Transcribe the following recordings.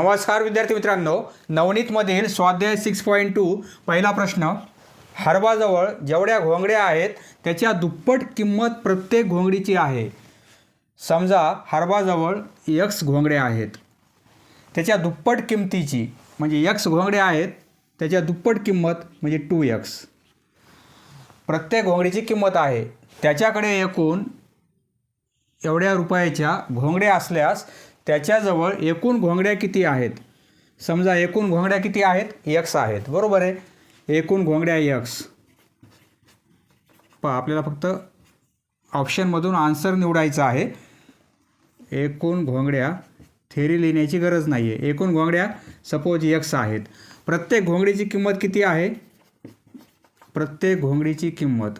नमस्कार विद्यार्थी मित्रांनो. नवनीतमधील स्वाध्याय सिक्स पॉईंट टू पहिला प्रश्न. हरबाजवळ जेवढ्या घोंगड्या आहेत त्याच्या दुप्पट किंमत प्रत्येक घोंगडीची आहे. समजा हरबाजवळ यक्स घोंगड्या आहेत. त्याच्या दुप्पट किमतीची म्हणजे यक्स घोंगड्या आहेत त्याच्या दुप्पट किंमत म्हणजे टू यक्स प्रत्येक घोंगडीची किंमत आहे. त्याच्याकडे एकूण एवढ्या रुपयाच्या घोंगड्या असल्यास त्याच्याजवळ एकूण घोंगड्या किती आहेत? समजा एकूण घोंगड्या किती आहेत? यक्स आहेत. बरोबर आहे? एकूण घोंगड्या यक्स पहा आपल्याला फक्त ऑप्शनमधून आन्सर निवडायचा आहे. एकूण घोंगड्या थेरी लिहिण्याची गरज नाही आहे एकूण घोंगड्या सपोज यक्स आहेत. प्रत्येक घोंगडीची किंमत किती आहे? प्रत्येक घोंगडीची किंमत.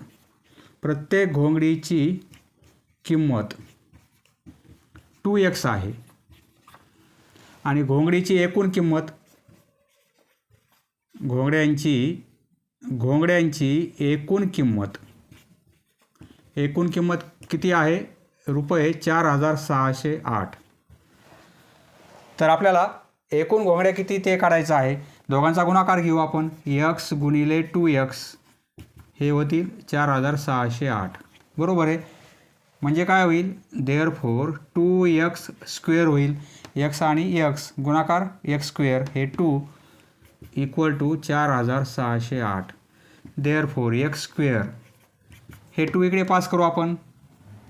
प्रत्येक घोंगडीची किंमत टू एक्स आहे. आणि घोंगडीची एकूण किंमत? घोंगड्यांची घोंगड्यांची एकूण किंमत. एकूण किंमत किती आहे? रुपये चार हजार सहाशे आठ. तर आपल्याला एकूण घोंगड्या किती ते काढायचं आहे? दोघांचा गुणाकार घेऊ आपण. यक्स गुणिले टू यक्स हे होतील चार हजार सहाशे आठ. बरोबर आहे? म्हणजे काय होईल? There four two x square होईल. यक्स आणि यक्स गुणाकार एक्स स्क्वेअर हे टू इक्वल टू चार हजार सहाशे आठ. देअर फोर एक्स स्क्वेअर हे टू इकडे पास करू आपण.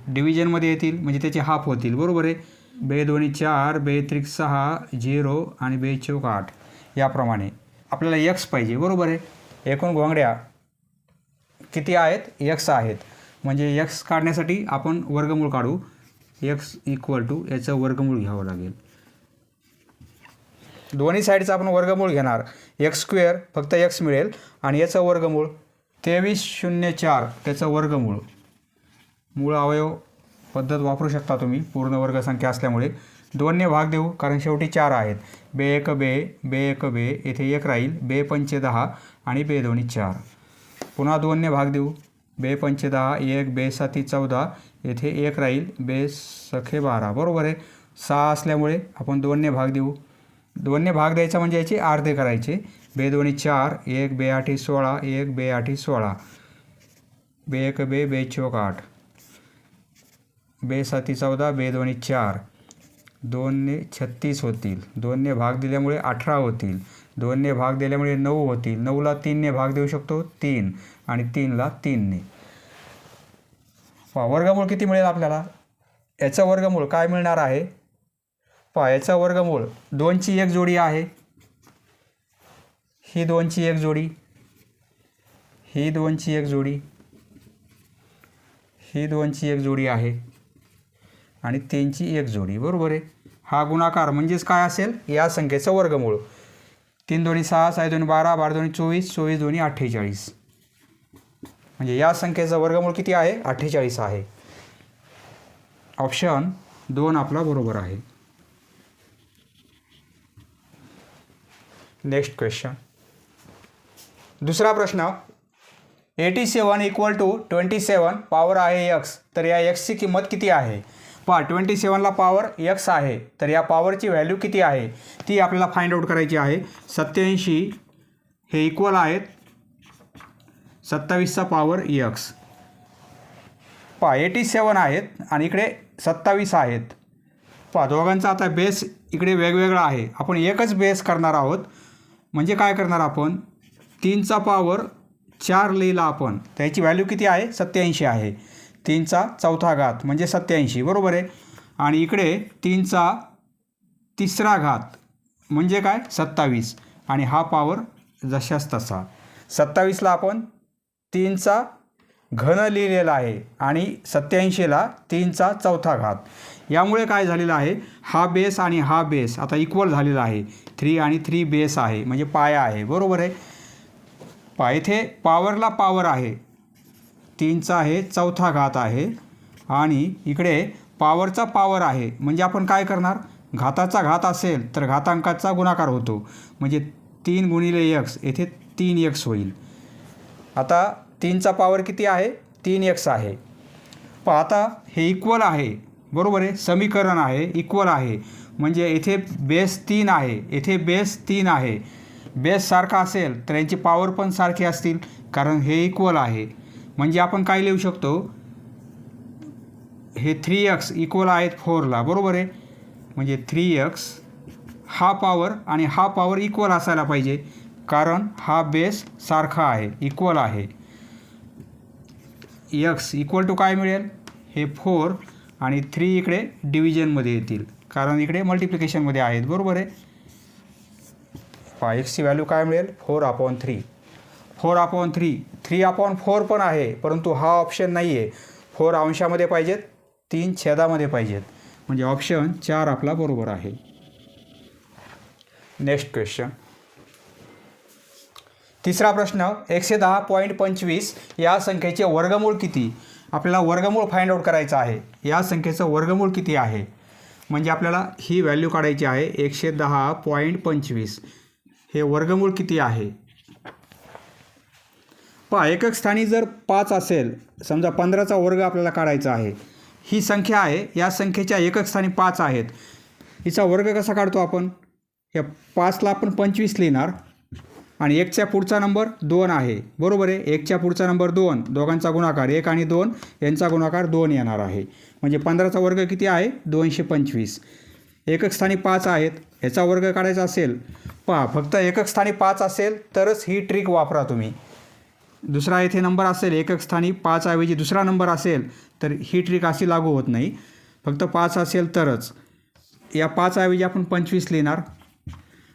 डिव्हिजनमध्ये येतील. म्हणजे त्याचे हाफ होतील. बरोबर आहे? बे दोन्ही चार बे त्रिक सहा झिरो आणि बे चौक आठ. याप्रमाणे. आपल्याला यक्स पाहिजे. बरोबर आहे? एकूण गोंगड्या किती आहेत? यक्स आहेत. म्हणजे यक्स काढण्यासाठी आपण वर्गमूळ काढू. यक्स इक्वल टू याचं वर्गमूळ घ्यावं लागेल. दोन्ही साईडचं आपण वर्गमूळ घेणार. एक्स स्क्वेअर फक्त एक्स मिळेल आणि याचं वर्गमूळ तेवीस शून्य चार त्याचं वर्गमूळ. मूळ अवयव पद्धत वापरू शकता तुम्ही. पूर्ण वर्गसंख्या असल्यामुळे दोनने भाग देऊ कारण शेवटी चार आहेत. बे एक बे बे एक बे येथे एक राहील. बे पंचे दहा आणि बे दोन्ही चार. पुन्हा दोनने भाग देऊ. बे पंचे दहा एक बे साती चौदा येथे एक राहील बे सखे बारा. बरोबर आहे. सहा असल्यामुळे आपण दोनने भाग देऊ. दोनने भाग द्यायचा म्हणजे याचे अर्धे करायचे. बे दोन्ही चार एक बे आठी सोळा एक बे आठी सोळा. बे एक बे बे चौक आठ. बे साती चौदा बे दोन्ही चार. दोनने छत्तीस होतील. दोनने भाग दिल्यामुळे अठरा होतील. दोनने भाग दिल्यामुळे नऊ होतील. नऊला तीनने भाग देऊ शकतो. तीन. आणि तीनला तीनने. पहा वर्गमूळ किती मिळेल आपल्याला? याचं वर्गमूळ काय मिळणार आहे? पहा याचं वर्गमूळ दोनची एक जोडी आहे. ही दोनची एक जोडी. ही दोनची एक जोडी. ही दोनची एक जोडी आहे. आणि तीनची एक जोडी बरोबर आहे? हा गुणाकार म्हणजेच काय असेल? या संख्येचं वर्गमूळ. तीन दोन्ही सहा सहा दोन्ही बारा बारा दोन्ही चोवीस चोवीस दोन्ही अठ्ठेचाळीस. म्हणजे या संख्येचं वर्गमूळ किती आहे? अठ्ठेचाळीस आहे. ऑप्शन दोन आपला बरोबर आहे. नेक्स्ट क्वेश्चन दुसरा प्रश्न. Eighty seven equal to twenty seven power आहे एक्स तर या एक्सची किंमत किती आहे? पहा ट्वेंटी सेवनला पॉवर एक्स आहे. तर या पॉवरची व्हॅल्यू किती आहे? ती आपल्याला फाइंड आऊट करायची आहे. सत्याऐंशी हे इक्वल आहेत. सत्तावीसचा पॉवर यक्स पहा एटी सेवन आहेत आणि इकडे सत्तावीस आहेत. पहा दोघांचा आता बेस इकडे वेगवेगळा आहे. आपण एकच बेस करणार आहोत. म्हणजे काय करणार आपण? तीनचा पॉवर चार लिहिला आपण. त्याची व्हॅल्यू किती आहे? सत्याऐंशी आहे. तीनचा चौथा घात म्हणजे सत्याऐंशी बरोबर आहे? आणि इकडे तीनचा तिसरा घात म्हणजे काय? सत्तावीस. आणि हा पॉवर जशास तसा. सत्तावीसला आपण तीनचा घन लिहिलेला आहे आणि सत्याऐंशीला तीनचा चौथा घात. यामुळे काय झालेलं आहे? हा बेस आणि हा बेस आता इक्वल झालेला आहे. थ्री आणि थ्री बेस आहे. म्हणजे पाया आहे. बरोबर आहे? पा इथे पॉवरला पॉवर आहे. तीनचा हे चौथा घात आहे. आणि इकडे पॉवरचा पॉवर आहे. म्हणजे आपण काय करणार? घाताचा घात असेल तर घातांकाचा गुणाकार होतो. म्हणजे तीन गुणिले यक्स येथे तीन यक्स होईल. आता तीनचा पॉवर किती आहे? तीन एक्स आहे. पण आता हे इक्वल आहे. बरोबर आहे? समीकरण आहे. इक्वल आहे. म्हणजे इथे बेस तीन आहे. इथे बेस तीन आहे. बेस सारखा असेल तर यांची पॉवर पण सारखी असतील. कारण हे इक्वल आहे. म्हणजे आपण काय लिहू शकतो? हे थ्री एक्स इक्वल आहेत फोरला बरोबर आहे? म्हणजे थ्री एक्स हा पॉवर आणि हा पॉवर इक्वल असायला पाहिजे. कारण हा बेस सारखा आहे इक्वल आहे. यक्स इक्वल टू काय मिळेल? हे फोर आणि थ्री इकडे डिव्हिजनमध्ये येतील. कारण इकडे मल्टिप्लिकेशनमध्ये आहेत बरोबर आहे? पहा एक्सची व्हॅल्यू काय मिळेल? Four upon three four upon three three upon four पण आहे परंतु हा ऑप्शन नाही आहे फोर अंशामध्ये पाहिजेत तीन छेदामध्ये पाहिजेत. म्हणजे ऑप्शन चार आपला बरोबर आहे. नेक्स्ट क्वेश्चन तिसरा प्रश्न एकशे दहा पॉईंट पंचवीस या संख्येचे वर्गमूळ किती? आपल्याला वर्गमूळ फाइंड आउट करायचं आहे. या संख्येचं वर्गमूळ किती आहे? म्हणजे आपल्याला ही व्हॅल्यू काढायची आहे एकशे दहा पॉईंट पंचवीस. हे वर्गमूळ किती आहे? पहा एकक स्थानी जर पाच असेल समजा पंधराचा वर्ग आपल्याला काढायचा आहे. ही संख्या आहे या संख्येच्या एकक स्थानी पाच आहेत. हिचा वर्ग कसा काढतो आपण? या पाचला आपण पंचवीस लिहिणार. आणि एकच्या पुढचा नंबर दोन आहे. बरोबर आहे? एकच्या पुढचा नंबर दोन. दोघांचा गुणाकार एक आणि दोन यांचा गुणाकार दोन येणार आहे. म्हणजे पंधराचा वर्ग किती आहे? दोनशे पंचवीस. एकक स्थानी पाच आहेत. याचा वर्ग काढायचा असेल. पहा फक्त एकक स्थानी पाच असेल तरच ही ट्रिक वापरा तुम्ही. दुसरा येथे नंबर असेल एकक स्थानी पाचऐवजी दुसरा नंबर असेल तर ही ट्रिक अशी लागू होत नाही. फक्त पाच असेल तरच. या पाचऐवजी आपण पंचवीस लिहिणार.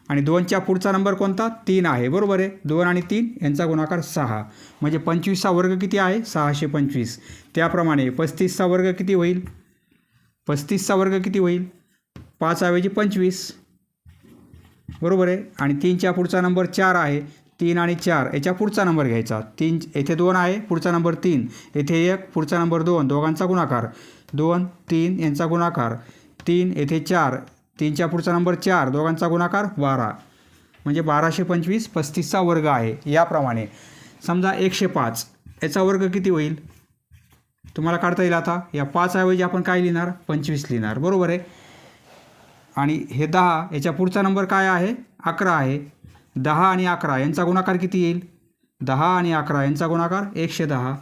आणि दोनच्या पुढचा नंबर कोणता? तीन आहे. बरोबर आहे. दोन आणि तीन यांचा गुणाकार सहा. म्हणजे पंचवीसचा वर्ग किती आहे? सहाशे पंचवीस. त्याप्रमाणे पस्तीसचा वर्ग किती होईल? पस्तीसचा वर्ग किती होईल? पाच ऐवजी पंचवीस. बरोबर आहे. आणि तीनच्या पुढचा नंबर चार आहे. तीन आणि चार. याच्या पुढचा नंबर घ्यायचा. तीन येथे दोन आहे पुढचा नंबर तीन. येथे एक पुढचा नंबर दोन. दोघांचा गुणाकार. दोन तीन यांचा गुणाकार. तीन येथे चार. तीनच्या पुढचा नंबर चार दोघांचा गुणाकार बारा. म्हणजे बाराशे पंचवीस पस्तीसचा वर्ग आहे याप्रमाणे. समजा एकशे पाच याचा वर्ग किती होईल? तुम्हाला काढता येईल आता. या पाचऐवजी आपण काय लिहिणार? पंचवीस लिहिणार. बरोबर आहे? आणि हे दहा याच्या पुढचा नंबर काय आहे? अकरा आहे. दहा आणि अकरा यांचा गुणाकार किती येईल? दहा आणि अकरा यांचा गुणाकार एकशे दहा.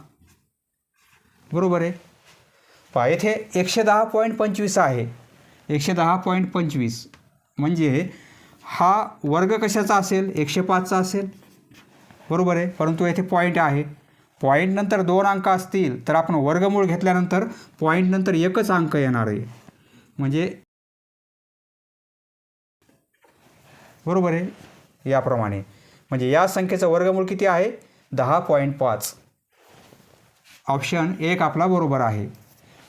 बरोबर आहे? पहा येथे एकशे दहा पॉईंट पंचवीस आहे. एकशे दहा पॉईंट पंचवीस. म्हणजे हा वर्ग कशाचा असेल? एकशे पाचचा असेल. बरोबर आहे? परंतु येथे पॉईंट आहे. पॉईंटनंतर दोन अंक असतील तर आपण वर्गमूळ घेतल्यानंतर पॉईंटनंतर एकच अंक येणार आहे. म्हणजे बरोबर आहे? याप्रमाणे. म्हणजे या संख्येचं वर्गमूळ किती आहे? दहा पॉईंट पाच. ऑप्शन एक आपला बरोबर आहे.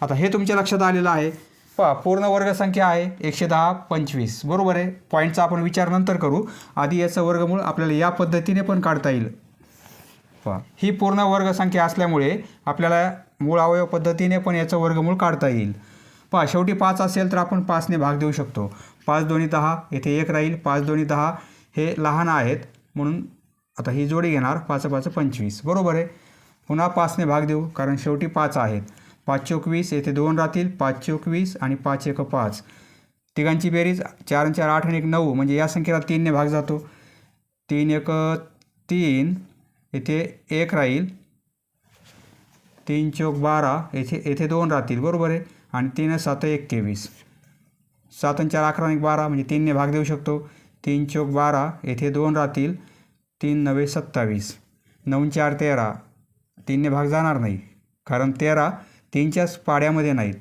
आता हे तुमच्या लक्षात आलेलं आहे. पहा पूर्ण वर्गसंख्या आहे एकशे दहा पंचवीस. बरोबर आहे? पॉईंटचा आपण विचार नंतर करू. आधी याचं वर्गमूळ आपल्याला या पद्धतीने पण काढता येईल. पहा ही पूर्ण वर्गसंख्या असल्यामुळे आपल्याला मूळ अवयव पद्धतीने पण याचं वर्गमूळ काढता येईल. पहा शेवटी पाच असेल तर आपण पाचने भाग देऊ शकतो. पाच दोन्ही दहा येथे एक राहील. पाच दोन्ही दहा हे लहान आहेत. म्हणून आता ही जोडी घेणार. पाच पाच पंचवीस. बरोबर आहे? पुन्हा पाचने भाग देऊ कारण शेवटी पाच आहेत. पाच चोकवीस येथे दोन राहतील पाच चोकवीस आणि पाच एक पाच तिघांची बेरीज चार आणि चार आठ आणि एक नऊ म्हणजे या संख्येला तीनने भाग जातो. तीन एक तीन येथे एक राहील. तीन चौक बारा येथे येथे दोन राहतील बरोबर आहे. आणि तीन सात एक तेवीस. सात आणि चार अकरा आणि बारा म्हणजे तीनने भाग देऊ शकतो. तीन चौक बारा येथे दोन राहतील. तीन नवे सत्तावीस. नऊ चार तेरा. तीनने भाग जाणार नाही. कारण तेरा तीनच्याच पाड्यामध्ये नाहीत.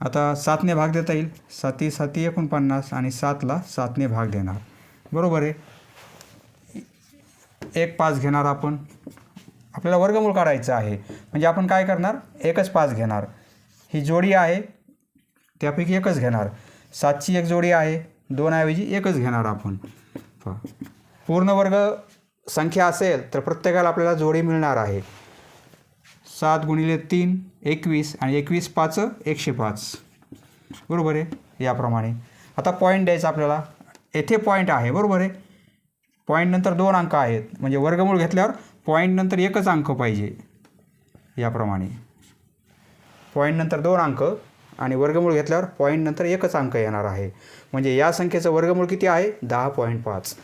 आता सातने भाग देता येईल. साती साती एकोणपन्नास आणि सातला सातने भाग देणार. बरोबर आहे? एक पाच घेणार आपण. आपल्याला वर्गमूळ काढायचं आहे. म्हणजे आपण काय करणार? एकच पाच घेणार. ही जोडी आहे त्यापैकी एकच घेणार. सातची एक जोडी आहे दोनऐवजी एकच घेणार आपण. पूर्ण वर्ग संख्या असेल तर प्रत्येकाला आपल्याला जोडी मिळणार आहे. सात गुणिले तीन एकवीस आणि एकवीस पाच एकशे पाच. बरोबर आहे? याप्रमाणे. आता पॉईंट द्यायचा आपल्याला. येथे पॉईंट आहे बरोबर आहे? पॉईंटनंतर दोन अंक आहेत. म्हणजे वर्गमूळ घेतल्यावर पॉईंटनंतर एकच अंक पाहिजे. याप्रमाणे. पॉईंट नंतर दोन अंक आणि वर्गमूळ घेतल्यावर पॉईंट नंतर एकच अंक येणार आहे. म्हणजे या संख्येचं वर्गमूळ किती आहे? दहा पॉईंट पाच.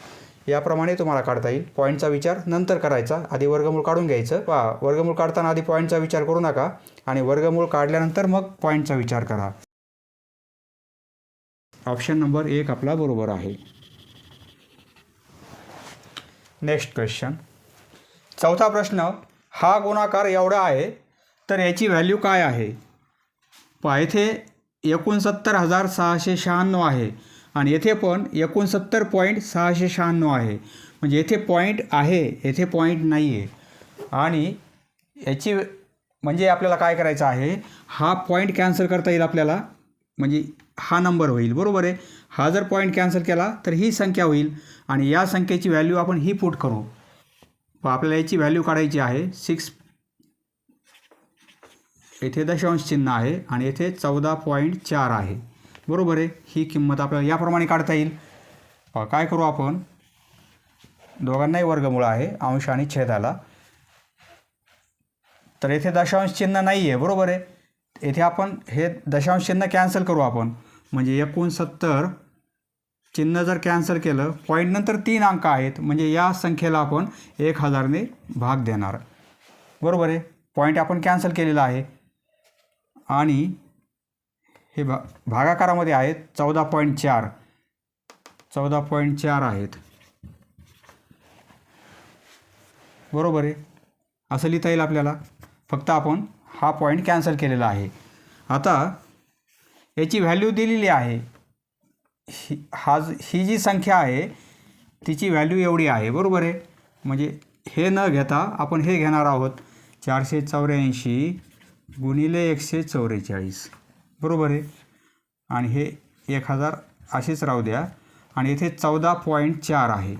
याप्रमाणे तुम्हाला काढता येईल. पॉईंटचा विचार नंतर करायचा. आधी वर्गमूळ काढून घ्यायचं. पहा वर्गमूळ काढताना आधी पॉईंटचा विचार करू नका आणि वर्गमूळ काढल्यानंतर मग पॉईंटचा विचार करा. ऑप्शन नंबर एक आपला बरोबर आहे. नेक्स्ट क्वेश्चन चौथा प्रश्न हा गुणाकार एवढा आहे तर याची व्हॅल्यू काय आहे? पहा येथे एकोणसत्तर हजार सहाशे शहाण्णव आहे. आणि येथे पण एकोणसत्तर पॉईंट सहाशे शहाण्णव आहे. म्हणजे येथे पॉईंट आहे येथे पॉईंट नाही आहे आणि याची म्हणजे आपल्याला काय करायचं आहे हा पॉईंट कॅन्सल करता येईल आपल्याला. म्हणजे हा नंबर होईल बरोबर आहे? हा जर पॉईंट कॅन्सल केला तर ही संख्या होईल आणि या संख्येची व्हॅल्यू आपण ही पुट करू. आपल्याला याची व्हॅल्यू काढायची आहे सिक्स येथे दशांश चिन्ह आहे आणि येथे चौदा पॉईंट चार आहे. बरोबर आहे. ही किंमत आपल्याला याप्रमाणे काढता येईल. काय करू आपण? दोघांनाही वर्गमूळ आहे अंश आणि छेदाला. तर येथे दशांश चिन्ह नाही आहे बरोबर आहे. येथे आपण हे दशांश चिन्ह कॅन्सल करू आपण. म्हणजे एकोणसत्तर चिन्ह जर कॅन्सल केलं पॉईंटनंतर तीन अंक आहेत. म्हणजे या संख्येला आपण एक हजारने भाग देणार. बरोबर आहे. पॉईंट आपण कॅन्सल केलेला आहे. आणि हे भा भागाकारामध्ये आहेत. चौदा पॉईंट चार. चौदा पॉईंट चार आहेत. बरोबर आहे. असं लिहिता येईल आपल्याला. फक्त आपण हा पॉईंट कॅन्सल केलेला आहे. आता याची व्हॅल्यू दिलेली आहे. ही हा ही जी संख्या आहे तिची व्हॅल्यू एवढी आहे. बरोबर आहे. म्हणजे हे न घेता आपण हे घेणार आहोत. चारशे चौऱ्याऐंशी गुणिले एकशे चौवेचाळीस बरोबर आहे. आणि हे एक हजार असेच राहू द्या. आणि येथे चौदा पॉईंट चार आहे.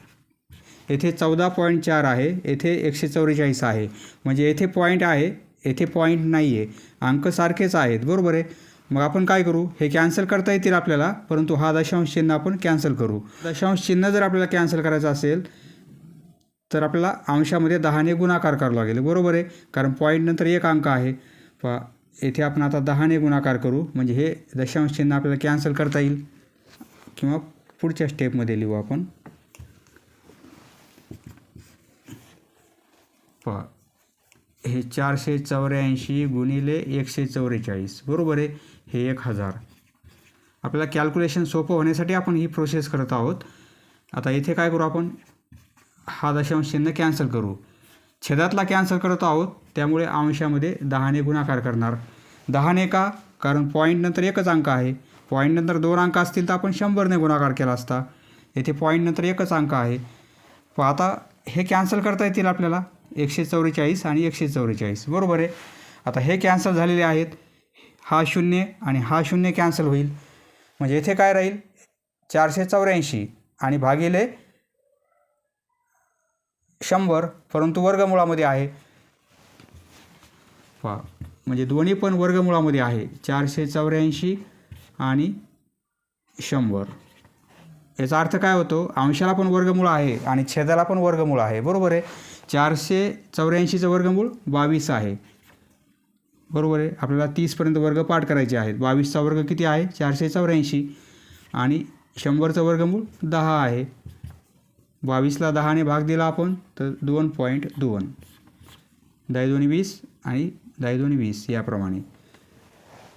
येथे चौदा पॉईंट चार आहे. येथे एकशे चौवेचाळीस आहे. म्हणजे येथे पॉईंट आहे येथे पॉईंट नाही आहे अंक सारखेच आहेत. बरोबर आहे. मग आपण काय करू? हे कॅन्सल करता येतील आपल्याला परंतु हा दशांश चिन्ह आपण कॅन्सल करू. दशांश चिन्ह जर आपल्याला कॅन्सल करायचं असेल तर आपल्याला अंशामध्ये दहाने गुणाकार करावा लागेल. बरोबर आहे. कारण पॉईंट नंतर एक अंक आहे. पहा येथे आपण आता दहाने गुणाकार करू. म्हणजे हे दशांश चिन्ह आपल्याला कॅन्सल करता येईल. किंवा पुढच्या स्टेपमध्ये लिहू आपण. पहा. हे चारशे चौऱ्याऐंशी गुणिले एकशे चौवेचाळीस बरोबर आहे? हे एक हजार. आपल्याला कॅल्क्युलेशन सोपं होण्यासाठी आपण ही प्रोसेस करत आहोत. आता इथे काय करू आपण? हा दशांश चिन्ह कॅन्सल करू. छेदातला कॅन्सल करत आहोत त्यामुळे अंशामध्ये दहाने गुणाकार करणार. दहाने का? कारण पॉईंटनंतर एकच अंक आहे. पॉईंटनंतर दोन अंक असतील तर आपण शंभरने गुणाकार केला असता. येथे पॉईंटनंतर एकच अंक आहे. पण आता हे कॅन्सल करता येतील आपल्याला? एकशे चौवेचाळीस आणि एकशे चौवेचाळीस. बरोबर आहे. आता हे कॅन्सल झालेले आहेत. हा शून्य आणि हा शून्य कॅन्सल होईल. म्हणजे येथे काय राहील? चारशे चौऱ्याऐंशी आणि भागिले शंभर परंतु वर्गमुळामध्ये आहे. पहा म्हणजे दोन्ही पण वर्गमुळामध्ये आहे. चारशे चौऱ्याऐंशी आणि शंभर. याचा अर्थ काय होतो? अंशाला पण वर्गमूळ आहे आणि छेदाला पण वर्गमूळ आहे. बरोबर आहे? चारशे चौऱ्याऐंशीचं वर्गमूळ बावीस आहे. बरोबर आहे? आपल्याला तीसपर्यंत वर्ग पाठ करायचे आहेत. बावीसचा वर्ग किती आहे? चारशे चौऱ्याऐंशी आणि शंभरचं वर्गमूळ दहा आहे. बावीसला दहाने भाग दिला आपण तर दोन पॉईंट दोन. दहा दोन्ही वीस आणि दहा दोन्ही वीस याप्रमाणे.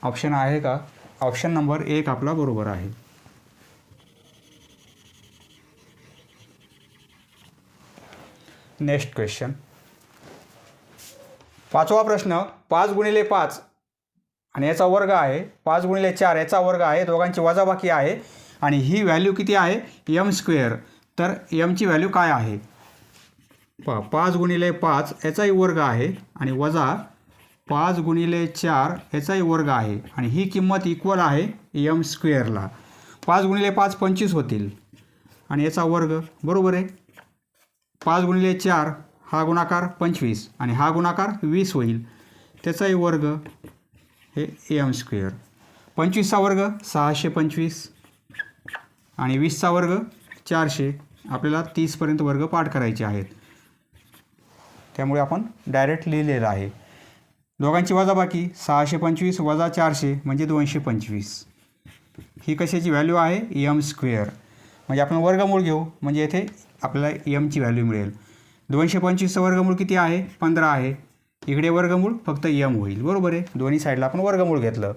ऑप्शन आहे का? ऑप्शन नंबर एक आपला बरोबर आहे. Next question. पाचवा प्रश्न पाच गुणिले पाच आणि याचा वर्ग आहे पाच गुणिले चार याचा वर्ग आहे दोघांची वजाबाकी आहे आणि ही व्हॅल्यू किती आहे? M square. तर यमची व्हॅल्यू काय आहे? पहा पाच गुणिले पाच याचाही वर्ग आहे आणि वजा पाच गुणिले चार याचाही वर्ग आहे आणि ही किंमत इक्वल आहे यम स्क्वेअरला पाच गुणिले पाच पंचवीस होतील. आणि याचा वर्ग बरोबर आहे. पाच गुणिले चार हा गुणाकार पंचवीस आणि हा गुणाकार वीस होईल. त्याचाही वर्ग हे एम स्क्वेअर पंचवीसचा वर्ग सहाशे पंचवीस आणि वीसचा वर्ग चारशे. आपल्याला तीसपर्यंत वर्ग पाठ करायचे आहेत. त्यामुळे आपण डायरेक्ट लिहिलेलं आहे. दोघांची वजाबाकी सहाशे पंचवीस वजा चारशे म्हणजे दोनशे पंचवीस. ही कशाची व्हॅल्यू आहे? यम स्क्वेअर म्हणजे आपण वर्गमूळ घेऊ म्हणजे येथे आपल्याला यमची व्हॅल्यू मिळेल. दोनशे पंचवीसचं वर्गमूळ किती आहे? पंधरा आहे. इकडे वर्गमूळ फक्त यम होईल. बरोबर आहे? दोन्ही साईडला आपण वर्गमूळ घेतलं.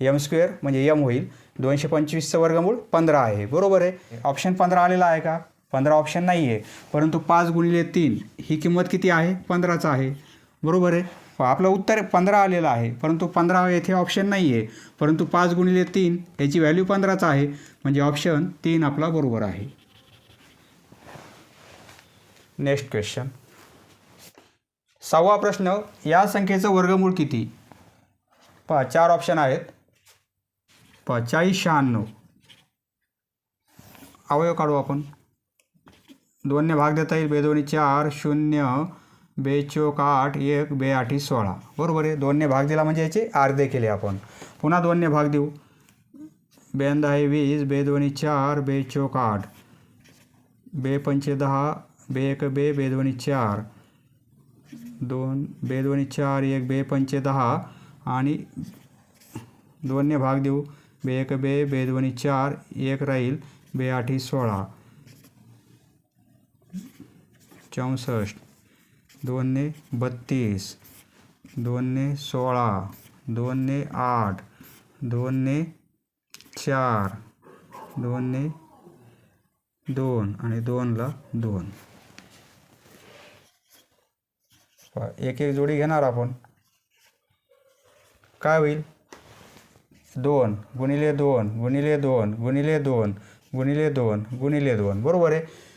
यम स्क्वेअर म्हणजे यम होईल. दोनशे पंचवीसचं वर्गमूळ पंधरा आहे. बरोबर आहे? ऑप्शन पंधरा आलेला आहे का? पंधरा ऑप्शन नाही आहे परंतु पाच गुणिले तीन ही किंमत किती आहे? पंधराचं आहे. बरोबर आहे? आपलं उत्तर पंधरा आलेलं आहे. परंतु पंधरा येथे ऑप्शन नाही आहे परंतु पाच गुणिले तीन याची व्हॅल्यू पंधराच आहे. म्हणजे ऑप्शन तीन आपला बरोबर आहे. नेक्स्ट क्वेश्चन सहावा प्रश्न या संख्येचं वर्गमूळ किती? पहा चार ऑप्शन आहेत. पहा चाळीस शहाण्णव. अवयव काढू आपण. दोनने भाग देता येईल. बेदोनी चार शून्य बेचोक आठ एक बे आठी सोळा. बरोबर आहे? दोनने भाग दिला म्हणजे याचे अर्धे केले आपण. पुन्हा दोनने भाग देऊ. बेंद आहे वीस बेदोनी चार बे चोक आठ. बे पंचे दहा बे एक बे बेदोनी चार. दोन बेदोनी चार एक बे पंचे दहा. आणि दोनने भाग देऊ. बे एक बे बेदोनी चार एक राहील. बे आठी सोळा. चौसष्ट. दोनने बत्तीस. दोनने सोळा. दोनने आठ. दोनने चार. दोनने दोन आणि दोनला दोन. एक एक जोडी घेणार आपण. काय होईल? दोन. गुणिले दोन. गुणिले दोन. गुणिले दोन. गुणिले दोन. गुणिले दोन. बरोबर आहे?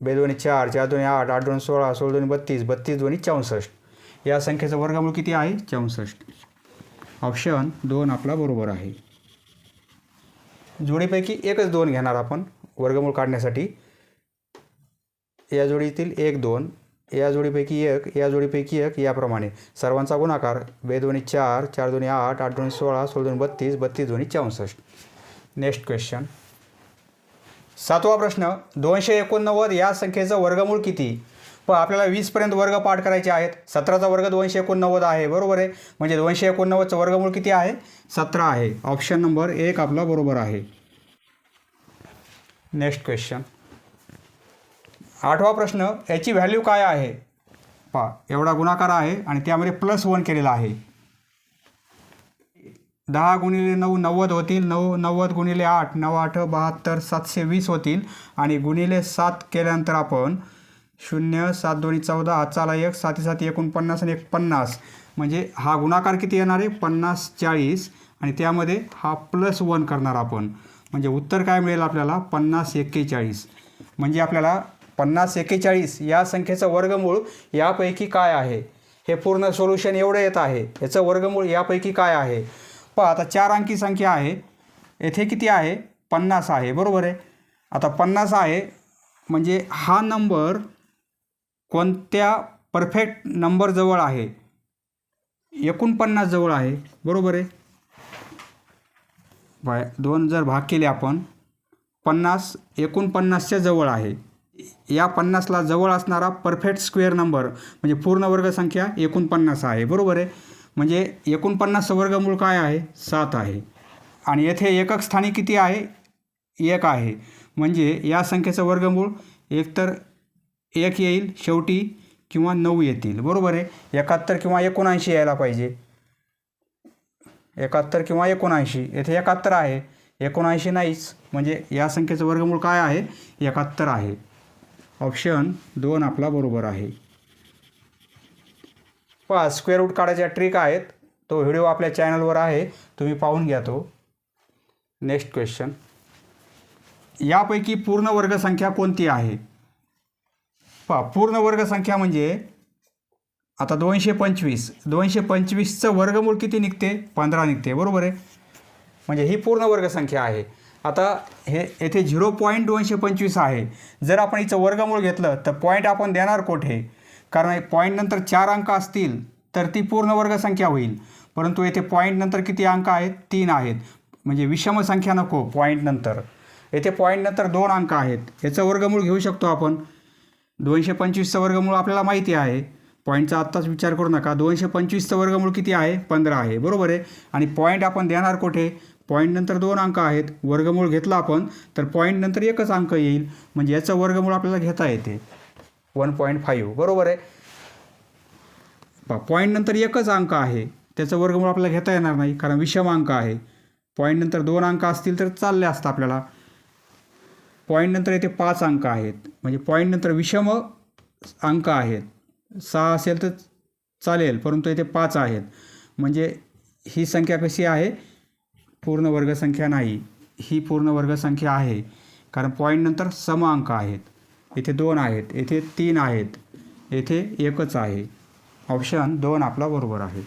बेदोनी चार चार दोन्ही आठ आठ दोन सोळा सोळा दोन्ही बत्तीस बत्तीस दोन्ही चौसष्ट. या संख्येचं वर्गमूळ किती आहे? चौसष्ट. ऑप्शन दोन आपला बरोबर आहे. जोडीपैकी एकच दोन घेणार आपण वर्गमूळ काढण्यासाठी. या जोडीतील एक दोन या जोडीपैकी एक या जोडीपैकी एक याप्रमाणे. सर्वांचा गुणाकार बेदोनी चार चार दोन्ही आठ आठ दोन्ही सोळा सोळा दोन बत्तीस बत्तीस दोन्ही चौसष्ट. नेक्स्ट क्वेश्चन सातवा प्रश्न दोनशे एकोणनव्वद या संख्येचं वर्गमूळ किती? प आपल्याला वीसपर्यंत वर्ग पाठ करायचे आहेत. सतराचा वर्ग दोनशे एकोणनव्वद आहे बरोबर आहे? म्हणजे दोनशे एकोणनव्वदचं वर्गमूळ किती आहे? सतरा आहे. ऑप्शन नंबर एक आपला बरोबर आहे. नेक्स्ट क्वेश्चन आठवा प्रश्न याची व्हॅल्यू काय आहे? पा एवढा गुणाकार आहे आणि त्यामध्ये प्लस वन केलेला आहे. दहा गुणिले नऊ नव्वद होतील. नऊ नव्वद गुणिले आठ नऊ आठ बहात्तर सातशे वीस होतील. आणि गुणिले सात केल्यानंतर आपण शून्य सात दोन्ही चौदा हाताला एक साती साती एकोणपन्नास आणि एक पन्नास म्हणजे हा गुणाकार किती येणार आहे? पन्नास चाळीस. आणि त्यामध्ये हा प्लस वन करणार आपण. म्हणजे उत्तर काय मिळेल आपल्याला? पन्नास एक्केचाळीस. म्हणजे आपल्याला पन्नास एक्केचाळीस या संख्येचं वर्गमूळ यापैकी काय आहे? हे पूर्ण सोल्युशन एवढं येत आहे. याचं वर्गमूळ यापैकी काय आहे? पहा आता चार अंकी संख्या आहे. येथे किती आहे? पन्नास आहे. बरोबर आहे? आता पन्नास आहे म्हणजे हा नंबर कोणत्या परफेक्ट नंबरजवळ आहे? एकोणपन्नास जवळ आहे. बरोबर आहे? बाय दोन जर भाग केले आपण पन्नास एकोणपन्नासच्या जवळ आहे. या पन्नासला जवळ असणारा परफेक्ट स्क्वेअर नंबर म्हणजे पूर्ण वर्ग संख्या एकोणपन्नास आहे. बरोबर आहे? म्हणजे एकोणपन्नासचं वर्गमूळ काय आहे? सात आहे. आणि येथे एकक स्थानी किती आहे? एक आहे. म्हणजे या संख्येचं वर्गमूळ एकतर एक येईल शेवटी किंवा नऊ येतील. बरोबर आहे? एकाहत्तर किंवा एकोणऐंशी यायला पाहिजे. एकाहत्तर किंवा एकोणऐंशी. येथे एकाहत्तर आहे. एकोणऐंशी नाहीच. म्हणजे या संख्येचं वर्गमूळ काय आहे? एकाहत्तर आहे. ऑप्शन दोन आपला बरोबर आहे. पहा स्क्वेअर रूट काढायच्या ट्रिक आहेत. तो व्हिडिओ आपल्या चॅनलवर आहे. तुम्ही पाहून घ्या तो. नेक्स्ट क्वेश्चन यापैकी पूर्ण वर्गसंख्या कोणती आहे? पहा पूर्ण वर्गसंख्या म्हणजे आता दोनशे पंचवीस. दोनशे पंचवीसचं वर्गमूळ किती निघते? पंधरा निघते. बरोबर आहे? म्हणजे ही पूर्ण वर्गसंख्या आहे. आता हे येथे झिरो पॉईंट दोनशे पंचवीस आहे. जर आपण हिचं वर्गमूळ घेतलं तर पॉईंट आपण देणार कोठे? कारण पॉईंटनंतर चार अंक असतील तर ती पूर्ण वर्गसंख्या होईल. परंतु येथे पॉईंटनंतर किती अंक आहेत? तीन आहेत. म्हणजे विषम संख्या नको पॉईंटनंतर येथे पॉईंटनंतर दोन अंक आहेत. याचं वर्गमूळ घेऊ शकतो आपण. दोनशे पंचवीसचं वर्गमूळ आपल्याला माहिती आहे. पॉईंटचा आत्ताच विचार करू नका. दोनशे पंचवीसचं वर्गमूळ किती आहे? पंधरा आहे. बरोबर आहे? आणि पॉईंट आपण देणार कुठे? पॉईंट नंतर दोन अंक आहेत. वर्गमूळ घेतला आपण तर पॉईंट नंतर एकच अंक येईल. म्हणजे याचं वर्गमूळ आपल्याला घेता येते. वन पॉईंट फाईव्ह बरोबर आहे? पा पॉईंट नंतर एकच अंक आहे. त्याचं वर्गमूळ आपल्याला घेता येणार नाही कारण विषम अंक आहे. पॉईंट नंतर दोन अंक असतील तर चालले असतं आपल्याला. पॉईंट नंतर येथे पाच अंक आहेत. म्हणजे पॉईंट नंतर विषम अंक आहेत. सहा असेल तर चालेल परंतु येथे पाच आहेत. म्हणजे ही संख्या कशी आहे? पूर्ण वर्गसंख्या नाही. ही पूर्ण वर्गसंख्या आहे. कारण पॉईंट नंतर सम अंक आहेत. येथे दोन आहेत येथे तीन आहेत येथे एकच आहे. ऑप्शन दोन आपला बरोबर आहे.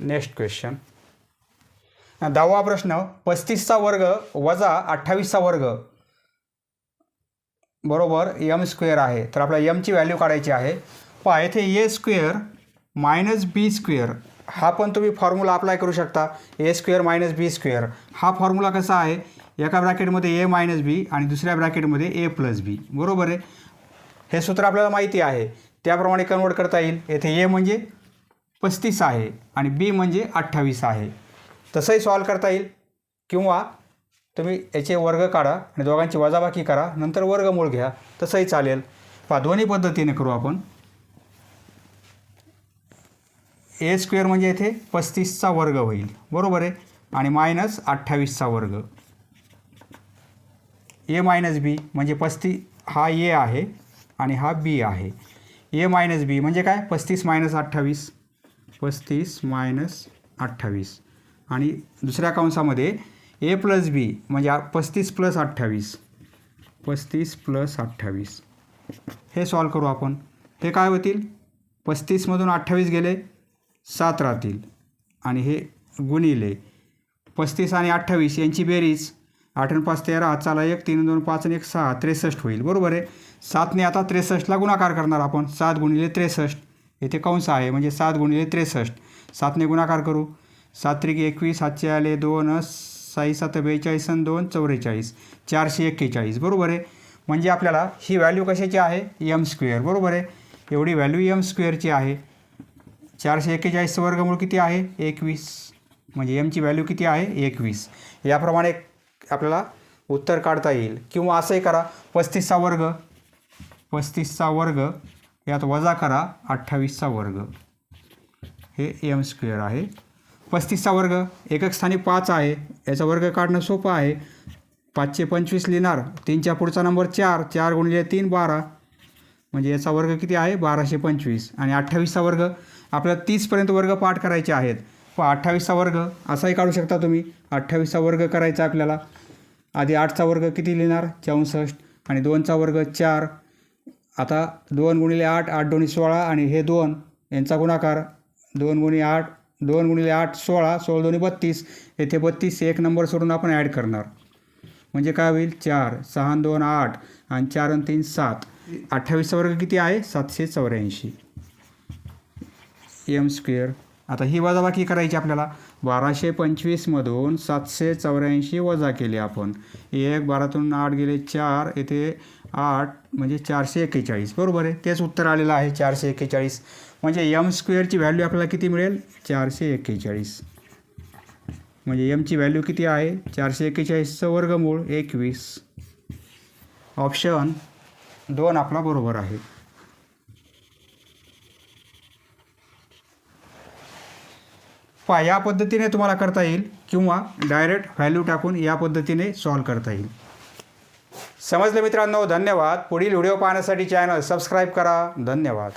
नेक्स्ट क्वेश्चन दहावा प्रश्न पस्तीसचा वर्ग वजा अठ्ठावीसचा वर्ग. बरोबर यम स्क्वेअर आहे. तर आपल्याला यमची व्हॅल्यू काढायची आहे. पहा येथे a square minus b square हा पण तुम्ही फॉर्म्युला अप्लाय करू शकता. A square minus b square हा फॉर्म्युला कसा आहे? एका ब्रॅकेटमध्ये ए मायनस बी आणि दुसऱ्या ब्रॅकेटमध्ये ए प्लस बी बरोबर आहे? हे सूत्र आपल्याला माहिती आहे. त्याप्रमाणे कन्वर्ट करता येईल. येथे ए म्हणजे पस्तीस आहे आणि बी म्हणजे अठ्ठावीस आहे. तसंही सॉल्व करता येईल. किंवा तुम्ही याचे वर्ग काढा आणि दोघांची वजाबाकी करा. नंतर वर्गमूळ घ्या. तसंही चालेल. पहा दोन्ही पद्धतीने करू आपण. ए स्क्वेअर म्हणजे येथे पस्तीसचा वर्ग होईल. बरोबर आहे? आणि मायनस अठ्ठावीसचा वर्ग. ए मायनस बी म्हणजे पस्ती हा ए आहे आणि हा बी आहे. ए मायनस बी म्हणजे काय? पस्तीस मायनस अठ्ठावीस. पस्तीस मायनस अठ्ठावीस. आणि दुसऱ्या कंसामध्ये ए प्लस बी म्हणजे पस्तीस प्लस अठ्ठावीस. पस्तीस प्लस अठ्ठावीस. हे सॉल्व करू आपण. हे काय होतील? पस्तीसमधून अठ्ठावीस गेले. सात राहतील. आणि हे गुणिले पस्तीस आणि अठ्ठावीस यांची बेरीज. आठ आणि पाच तेरा चाला एक तीन दोन पाच आणि एक सहा त्रेसष्ट होईल. बरोबर आहे? सातने आता त्रेसष्टला गुणाकार करणार आपण. सात गुणिले त्रेसष्ट. येथे कंस आहे म्हणजे सात गुणिले त्रेसष्ट. सातने गुणाकार करू. सात त्रिक एकवीस सातशे आले दोन साई सात बेचाळीस आणि दोन चौवेचाळीस चारशे एक्केचाळीस. बरोबर आहे? म्हणजे आपल्याला ही व्हॅल्यू कशाची आहे? एम स्क्वेअर बरोबर आहे? एवढी व्हॅल्यू एम स्क्वेअरची आहे. चारशे एक्केचाळीसचं वर्गमूळ किती आहे? एकवीस. म्हणजे एमची व्हॅल्यू किती आहे? एकवीस. याप्रमाणे आपल्याला उत्तर काढता येईल. किंवा असंही करा पस्तीसचा वर्ग. पस्तीसचा वर्ग यात वजा करा अठ्ठावीसचा वर्ग. हे एम स्क्वेअर आहे. पस्तीसचा वर्ग एकक स्थानी पाच आहे. याचा वर्ग काढणं सोपं आहे. पाचशे पंचवीस लिहिणार. तीनच्या पुढचा नंबर चार. चार गुणिले तीन बारा. म्हणजे याचा वर्ग किती आहे? बाराशे पंचवीस. आणि अठ्ठावीसचा वर्ग आपल्याला तीसपर्यंत वर्ग पाठ करायचे आहेत. प अठ्ठावीसचा वर्ग असाही काढू शकता तुम्ही. अठ्ठावीसचा वर्ग करायचा आपल्याला. आधी आठचा वर्ग किती लिहिणार? चौसष्ट. आणि दोनचा वर्ग चार. आता दोन गुणिले आठ आठ दोन्ही सोळा आणि हे दोन यांचा गुणाकार. दोन गुणी आठ दोन गुणिले आठ सोळा सोळा दोन्ही बत्तीस. येथे बत्तीस एक नंबर सोडून आपण ॲड करणार. म्हणजे काय होईल? चार सहा दोन आठ आणि चार आणि तीन सात. अठ्ठावीसचा वर्ग किती आहे? सातशे चौऱ्याऐंशी. M square. आता ही वजाबाकी करायची आपल्याला. बाराशे पंचवीसमधून सातशे चौऱ्याऐंशी वजा केली आपण. एक बारातून आठ गेले चार. येथे आठ म्हणजे चारशे एक्केचाळीस. बरोबर आहे? तेच उत्तर आलेलं आहे चारशे एक्केचाळीस. म्हणजे एम स्क्वेअरची व्हॅल्यू आपल्याला किती मिळेल? चारशे एक्केचाळीस. म्हणजे एमची व्हॅल्यू किती आहे? चारशे एक्केचाळीसचं वर्गमूळ एकवीस. ऑप्शन दोन आपला बरोबर आहे. पहा या पद्धतीने तुम्हाला करता येईल किंवा डायरेक्ट व्हॅल्यू टाकून या पद्धतीने सॉल्व करता येईल. समजलं मित्रांनो? धन्यवाद. पुढील व्हिडिओ पाहण्यासाठी चॅनल सबस्क्राईब करा. धन्यवाद.